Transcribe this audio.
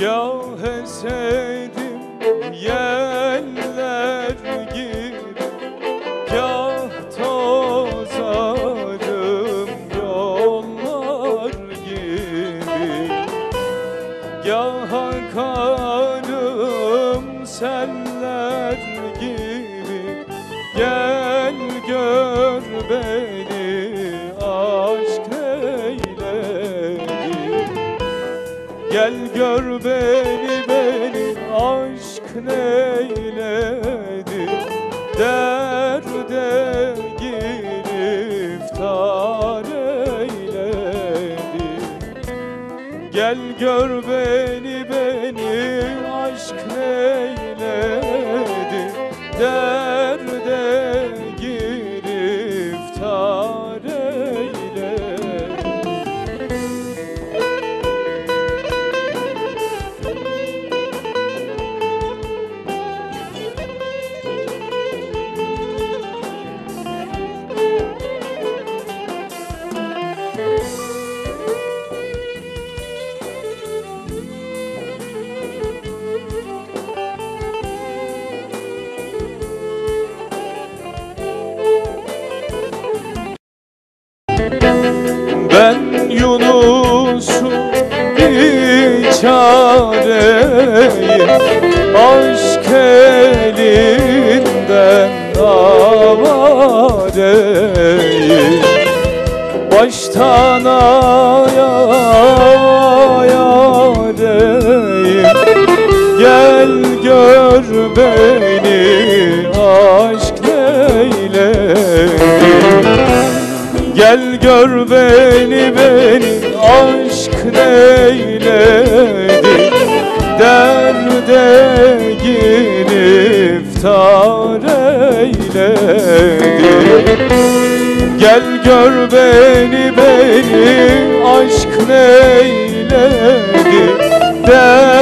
Ya hesedim yeller gibi Gah tozarım yollar gibi. Gah akarım seller gibi Gel gör beni. Gel gör beni beni aşk neyledi? Derde giriftar eyledi. Gel gör beni beni aşk neyledi Ben Yunus'um biçareyim Aşk elinden avareyim Baştan ayareyim Gel gör beni aşk neyledi Gel gör beni beni aşk neyledi? Derde giriftar eyledi. Gel gör beni beni aşk neyledi? Derde